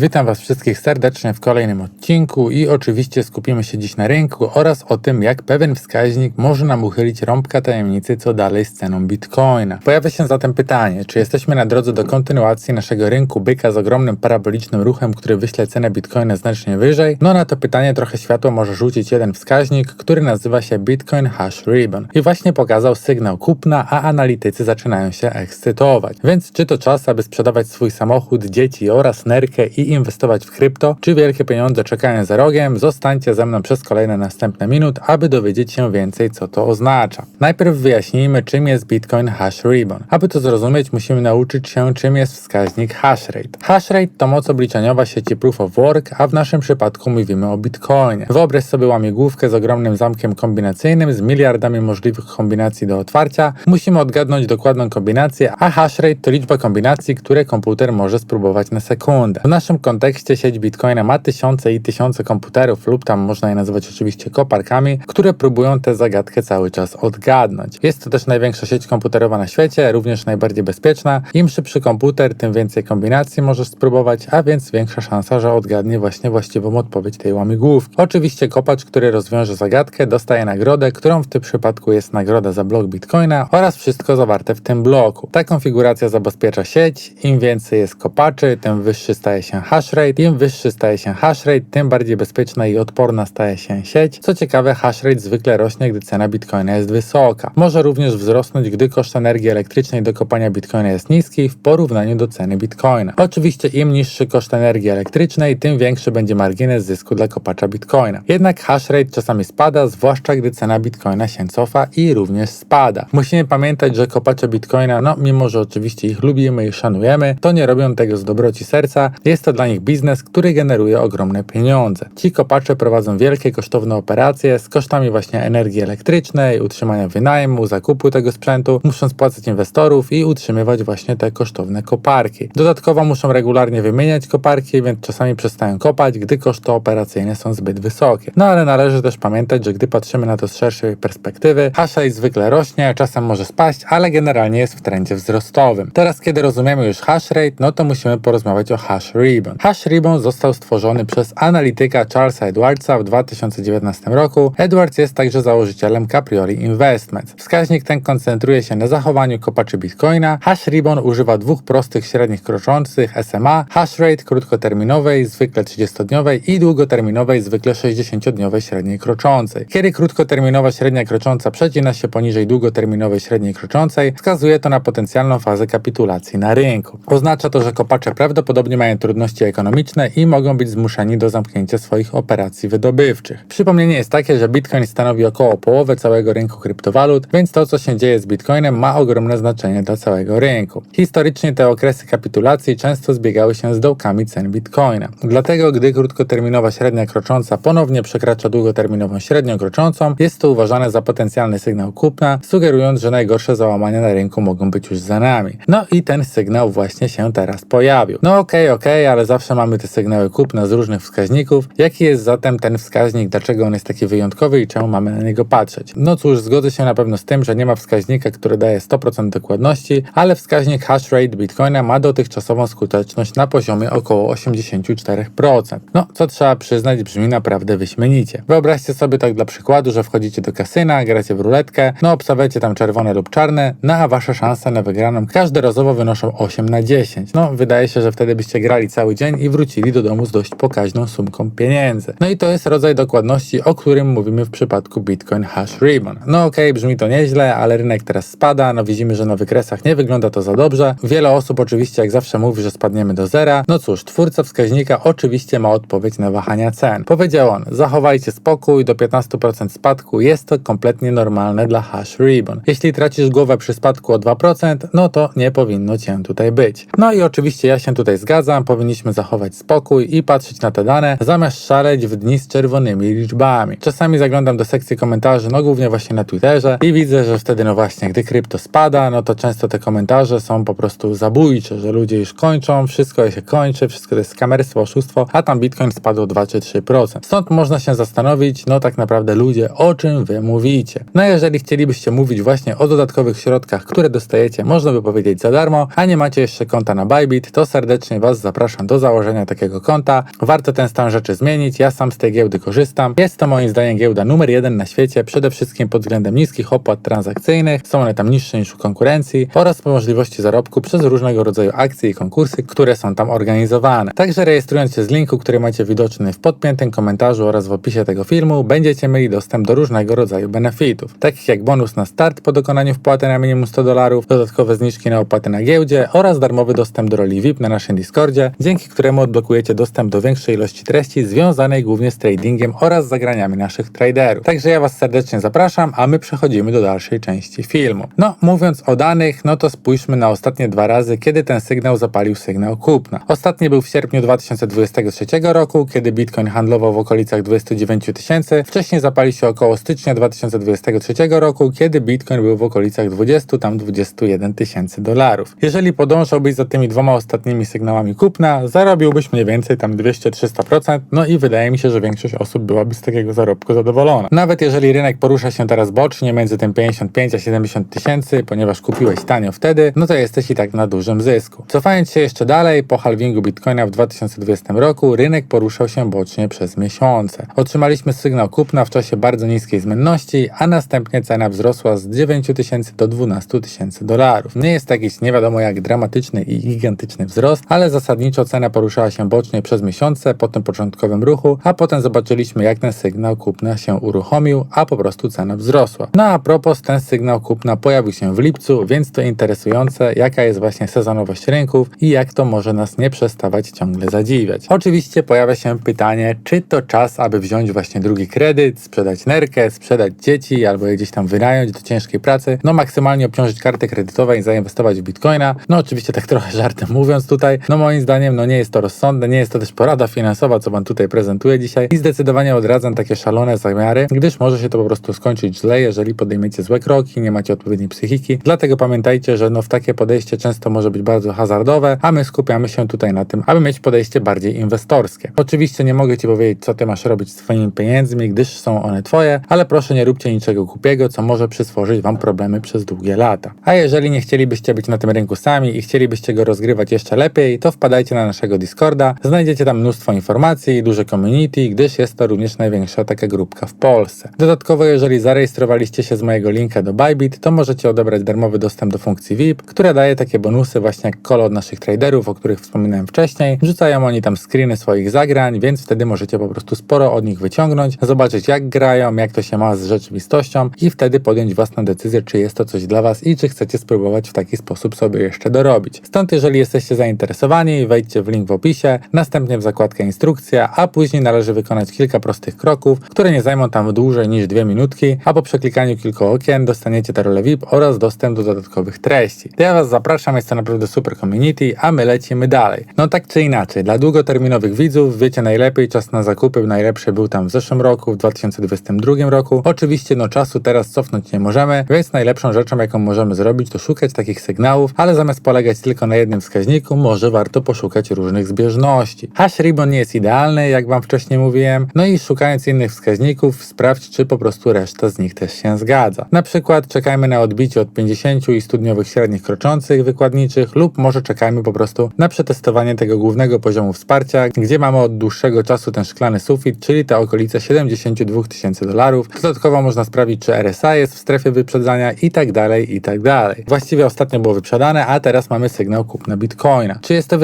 Witam Was wszystkich serdecznie w kolejnym odcinku i oczywiście skupimy się dziś na rynku oraz o tym, jak pewien wskaźnik może nam uchylić rąbka tajemnicy, co dalej z ceną Bitcoina. Pojawia się zatem pytanie, czy jesteśmy na drodze do kontynuacji naszego rynku byka z ogromnym parabolicznym ruchem, który wyśle cenę Bitcoina znacznie wyżej? No na to pytanie trochę światło może rzucić jeden wskaźnik, który nazywa się Bitcoin Hash Ribbon i właśnie pokazał sygnał kupna, a analitycy zaczynają się ekscytować. Więc czy to czas, aby sprzedawać swój samochód, dzieci oraz nerkę i inwestować w krypto, czy wielkie pieniądze czekają za rogiem? Zostańcie ze mną przez kolejne następne minut, aby dowiedzieć się więcej, co to oznacza. Najpierw wyjaśnijmy, czym jest Bitcoin Hash Ribbon. Aby to zrozumieć, musimy nauczyć się, czym jest wskaźnik hash rate. Hash rate to moc obliczeniowa sieci Proof of Work, a w naszym przypadku mówimy o Bitcoinie. Wyobraź sobie łamigłówkę z ogromnym zamkiem kombinacyjnym z miliardami możliwych kombinacji do otwarcia. Musimy odgadnąć dokładną kombinację, a hash rate to liczba kombinacji, które komputer może spróbować na sekundę. W naszym kontekście sieć Bitcoina ma tysiące i tysiące komputerów lub tam można je nazywać oczywiście koparkami, które próbują tę zagadkę cały czas odgadnąć. Jest to też największa sieć komputerowa na świecie, również najbardziej bezpieczna. Im szybszy komputer, tym więcej kombinacji możesz spróbować, a więc większa szansa, że odgadnie właśnie właściwą odpowiedź tej łamigłówki. Oczywiście kopacz, który rozwiąże zagadkę, dostaje nagrodę, którą w tym przypadku jest nagroda za blok Bitcoina oraz wszystko zawarte w tym bloku. Ta konfiguracja zabezpiecza sieć. Im więcej jest kopaczy, tym wyższy staje się hash rate. Im wyższy staje się hash rate, tym bardziej bezpieczna i odporna staje się sieć. Co ciekawe, hash rate zwykle rośnie, gdy cena Bitcoina jest wysoka. Może również wzrosnąć, gdy koszt energii elektrycznej do kopania Bitcoina jest niski w porównaniu do ceny Bitcoina. Oczywiście im niższy koszt energii elektrycznej, tym większy będzie margines zysku dla kopacza Bitcoina. Jednak hash rate czasami spada, zwłaszcza gdy cena Bitcoina się cofa i również spada. Musimy pamiętać, że kopacze Bitcoina, no mimo że oczywiście ich lubimy i szanujemy, to nie robią tego z dobroci serca. Jest to dla nich biznes, który generuje ogromne pieniądze. Ci kopacze prowadzą wielkie kosztowne operacje z kosztami właśnie energii elektrycznej, utrzymania wynajmu, zakupu tego sprzętu, muszą spłacać inwestorów i utrzymywać właśnie te kosztowne koparki. Dodatkowo muszą regularnie wymieniać koparki, więc czasami przestają kopać, gdy koszty operacyjne są zbyt wysokie. No ale należy też pamiętać, że gdy patrzymy na to z szerszej perspektywy, hash rate zwykle rośnie, czasem może spaść, ale generalnie jest w trendzie wzrostowym. Teraz, kiedy rozumiemy już hash rate, no to musimy porozmawiać o hash ribbon. Hash ribbon został stworzony przez analityka Charlesa Edwardsa w 2019 roku. Edwards jest także założycielem Capriori Investments. Wskaźnik ten koncentruje się na zachowaniu kopaczy Bitcoina. Hash ribbon używa dwóch prostych średnich kroczących SMA, hash rate krótkoterminowej, zwykle 30-dniowej i długoterminowej, zwykle 60-dniowej średniej kroczącej. Kiedy krótkoterminowa średnia krocząca przecina się poniżej długoterminowej średniej kroczącej, wskazuje to na potencjalną fazę kapitulacji na rynku. Oznacza to, że kopacze prawdopodobnie mają trudności ekonomiczne i mogą być zmuszeni do zamknięcia swoich operacji wydobywczych. Przypomnienie jest takie, że Bitcoin stanowi około połowę całego rynku kryptowalut, więc to, co się dzieje z Bitcoinem, ma ogromne znaczenie dla całego rynku. Historycznie te okresy kapitulacji często zbiegały się z dołkami cen Bitcoina. Dlatego, gdy krótkoterminowa średnia krocząca ponownie przekracza długoterminową średnią kroczącą, jest to uważane za potencjalny sygnał kupna, sugerując, że najgorsze załamania na rynku mogą być już za nami. No i ten sygnał właśnie się teraz pojawił. No okej, okay, okej, okay, ale zawsze mamy te sygnały kupna z różnych wskaźników. Jaki jest zatem ten wskaźnik, dlaczego on jest taki wyjątkowy i czemu mamy na niego patrzeć? No cóż, zgodzę się na pewno z tym, że nie ma wskaźnika, który daje 100% dokładności, ale wskaźnik hash rate Bitcoina ma dotychczasową skuteczność na poziomie około 84%. No, co trzeba przyznać, brzmi naprawdę wyśmienicie. Wyobraźcie sobie tak dla przykładu, że wchodzicie do kasyna, gracie w ruletkę, no obstawiacie tam czerwone lub czarne, no a wasze szanse na wygraną każdorazowo wynoszą 8 na 10. No, wydaje się, że wtedy byście grali cały dzień i wrócili do domu z dość pokaźną sumką pieniędzy. No i to jest rodzaj dokładności, o którym mówimy w przypadku Bitcoin Hash Ribbon. No okej, okay, brzmi to nieźle, ale rynek teraz spada, no widzimy, że na wykresach nie wygląda to za dobrze. Wiele osób oczywiście jak zawsze mówi, że spadniemy do zera. No cóż, twórca wskaźnika oczywiście ma odpowiedź na wahania cen. Powiedział on, zachowajcie spokój, do 15% spadku jest to kompletnie normalne dla Hash Ribbon. Jeśli tracisz głowę przy spadku o 2%, no to nie powinno cię tutaj być. No i oczywiście ja się tutaj zgadzam, powinniśmy zachować spokój i patrzeć na te dane, zamiast szaleć w dni z czerwonymi liczbami. Czasami zaglądam do sekcji komentarzy, no głównie właśnie na Twitterze i widzę, że wtedy no właśnie, gdy krypto spada, no to często te komentarze są po prostu zabójcze, że ludzie już kończą, wszystko się kończy, wszystko to jest kamerstwo, oszustwo, a tam Bitcoin spadł 2 czy 3%. Stąd można się zastanowić, no tak naprawdę ludzie, o czym wy mówicie. No jeżeli chcielibyście mówić właśnie o dodatkowych środkach, które dostajecie, można by powiedzieć za darmo, a nie macie jeszcze konta na Bybit, to serdecznie was zapraszam do założenia takiego konta. Warto ten stan rzeczy zmienić, ja sam z tej giełdy korzystam. Jest to moim zdaniem giełda numer jeden na świecie, przede wszystkim pod względem niskich opłat transakcyjnych, są one tam niższe niż u konkurencji oraz możliwości zarobku przez różnego rodzaju akcje i konkursy, które są tam organizowane. Także rejestrując się z linku, który macie widoczny w podpiętym komentarzu oraz w opisie tego filmu, będziecie mieli dostęp do różnego rodzaju benefitów, takich jak bonus na start po dokonaniu wpłaty na minimum 100 dolarów, dodatkowe zniżki na opłaty na giełdzie oraz darmowy dostęp do roli VIP na naszym Discordzie, dzięki któremu odblokujecie dostęp do większej ilości treści związanej głównie z tradingiem oraz zagraniami naszych traderów. Także ja Was serdecznie zapraszam, a my przechodzimy do dalszej części filmu. No, mówiąc o danych, no to spójrzmy na ostatnie dwa razy, kiedy ten sygnał zapalił sygnał kupna. Ostatni był w sierpniu 2023 roku, kiedy Bitcoin handlował w okolicach 29 tysięcy. Wcześniej zapalił się około stycznia 2023 roku, kiedy Bitcoin był w okolicach 20, tam 21 tysięcy dolarów. Jeżeli podążałbyś za tymi dwoma ostatnimi sygnałami kupna, zarobiłbyś mniej więcej tam 200-300%, no i wydaje mi się, że większość osób byłaby z takiego zarobku zadowolona. Nawet jeżeli rynek porusza się teraz bocznie między tym 55 a 70 tysięcy, ponieważ kupiłeś tanio wtedy, no to jesteś i tak na dużym zysku. Cofając się jeszcze dalej, po halvingu Bitcoina w 2020 roku, rynek poruszał się bocznie przez miesiące. Otrzymaliśmy sygnał kupna w czasie bardzo niskiej zmienności, a następnie cena wzrosła z 9 tysięcy do 12 tysięcy dolarów. Nie jest to jakiś nie wiadomo jak dramatyczny i gigantyczny wzrost, ale zasadniczo cena poruszała się bocznie przez miesiące po tym początkowym ruchu, a potem zobaczyliśmy jak ten sygnał kupna się uruchomił, a po prostu cena wzrosła. No a propos, ten sygnał kupna pojawił się w lipcu, więc to interesujące, jaka jest właśnie sezonowość rynków i jak to może nas nie przestawać ciągle zadziwiać. Oczywiście pojawia się pytanie, czy to czas, aby wziąć właśnie drugi kredyt, sprzedać nerkę, sprzedać dzieci albo je gdzieś tam wynająć do ciężkiej pracy, no maksymalnie obciążyć kartę kredytową i zainwestować w bitcoina. No oczywiście tak trochę żartem mówiąc tutaj, no moim zdaniem no nie jest to rozsądne, nie jest to też porada finansowa, co wam tutaj prezentuję dzisiaj i zdecydowanie odradzam takie szalone zamiary, gdyż może się to po prostu skończyć źle, jeżeli podejmiecie złe kroki, nie macie odpowiedniej psychiki. Dlatego pamiętajcie, że no w takie podejście często może być bardzo hazardowe, a my skupiamy się tutaj na tym, aby mieć podejście bardziej inwestorskie. Oczywiście nie mogę ci powiedzieć, co ty masz robić z twoimi pieniędzmi, gdyż są one twoje, ale proszę nie róbcie niczego głupiego, co może przysworzyć wam problemy przez długie lata. A jeżeli nie chcielibyście być na tym rynku sami i chcielibyście go rozgrywać jeszcze lepiej, to wpadajcie na naszego Discorda. Znajdziecie tam mnóstwo informacji duże community, gdyż jest to również największa taka grupka w Polsce. Dodatkowo, jeżeli zarejestrowaliście się z mojego linka do Bybit, to możecie odebrać darmowy dostęp do funkcji VIP, która daje takie bonusy właśnie jak kolo od naszych traderów, o których wspominałem wcześniej. Wrzucają oni tam screeny swoich zagrań, więc wtedy możecie po prostu sporo od nich wyciągnąć, zobaczyć jak grają, jak to się ma z rzeczywistością i wtedy podjąć własną decyzję, czy jest to coś dla Was i czy chcecie spróbować w taki sposób sobie jeszcze dorobić. Stąd jeżeli jesteście zainteresowani, wejdźcie w link w opisie, następnie w zakładkę instrukcja, a później należy wykonać kilka prostych kroków, które nie zajmą tam dłużej niż dwie minutki, a po przeklikaniu kilku okien dostaniecie te role VIP oraz dostęp do dodatkowych treści. To ja Was zapraszam, jest to naprawdę super community, a my lecimy dalej. No tak czy inaczej, dla długoterminowych widzów wiecie najlepiej, czas na zakupy najlepszy był tam w zeszłym roku, w 2022 roku. Oczywiście no czasu teraz cofnąć nie możemy, więc najlepszą rzeczą jaką możemy zrobić to szukać takich sygnałów, ale zamiast polegać tylko na jednym wskaźniku, może warto poszukać różnych zbieżności. Hash Ribbon nie jest idealny, jak Wam wcześniej mówiłem, no i szukając innych wskaźników sprawdź, czy po prostu reszta z nich też się zgadza. Na przykład czekajmy na odbicie od 50 i studniowych średnich kroczących wykładniczych lub może czekajmy po prostu na przetestowanie tego głównego poziomu wsparcia, gdzie mamy od dłuższego czasu ten szklany sufit, czyli te okolice 72 tysięcy dolarów. Dodatkowo można sprawdzić, czy RSA jest w strefie wyprzedzania i tak dalej, i tak dalej. Właściwie ostatnio było wyprzedane, a teraz mamy sygnał kupna Bitcoina. Czy jest to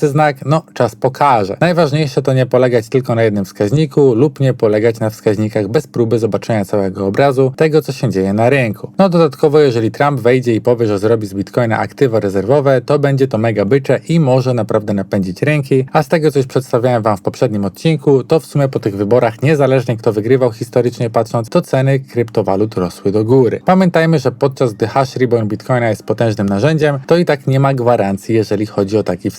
wystarczający znak? No, czas pokaże. Najważniejsze to nie polegać tylko na jednym wskaźniku lub nie polegać na wskaźnikach bez próby zobaczenia całego obrazu tego, co się dzieje na rynku. No dodatkowo, jeżeli Trump wejdzie i powie, że zrobi z Bitcoina aktywa rezerwowe, to będzie to mega bycze i może naprawdę napędzić rynki, a z tego, co już przedstawiałem Wam w poprzednim odcinku, to w sumie po tych wyborach, niezależnie kto wygrywał historycznie patrząc, to ceny kryptowalut rosły do góry. Pamiętajmy, że podczas gdy hash Bitcoina jest potężnym narzędziem, to i tak nie ma gwarancji, jeżeli chodzi o taki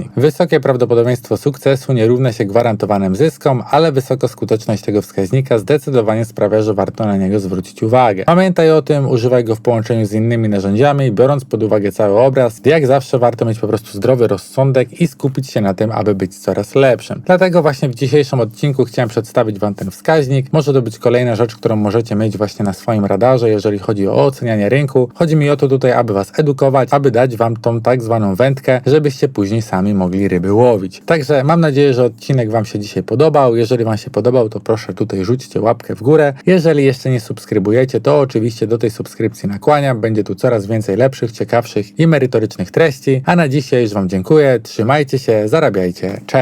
wskaźnik. Wysokie prawdopodobieństwo sukcesu nie równa się gwarantowanym zyskom, ale wysoka skuteczność tego wskaźnika zdecydowanie sprawia, że warto na niego zwrócić uwagę. Pamiętaj o tym, używaj go w połączeniu z innymi narzędziami, biorąc pod uwagę cały obraz. Jak zawsze warto mieć po prostu zdrowy rozsądek i skupić się na tym, aby być coraz lepszym. Dlatego właśnie w dzisiejszym odcinku chciałem przedstawić Wam ten wskaźnik. Może to być kolejna rzecz, którą możecie mieć właśnie na swoim radarze, jeżeli chodzi o ocenianie rynku. Chodzi mi o to tutaj, aby Was edukować, aby dać Wam tą tak zwaną wędkę, żebyście później sami sami mogli ryby łowić. Także mam nadzieję, że odcinek Wam się dzisiaj podobał. Jeżeli Wam się podobał, to proszę tutaj rzućcie łapkę w górę. Jeżeli jeszcze nie subskrybujecie, to oczywiście do tej subskrypcji nakłaniam. Będzie tu coraz więcej lepszych, ciekawszych i merytorycznych treści. A na dzisiaj już Wam dziękuję. Trzymajcie się, zarabiajcie. Cześć!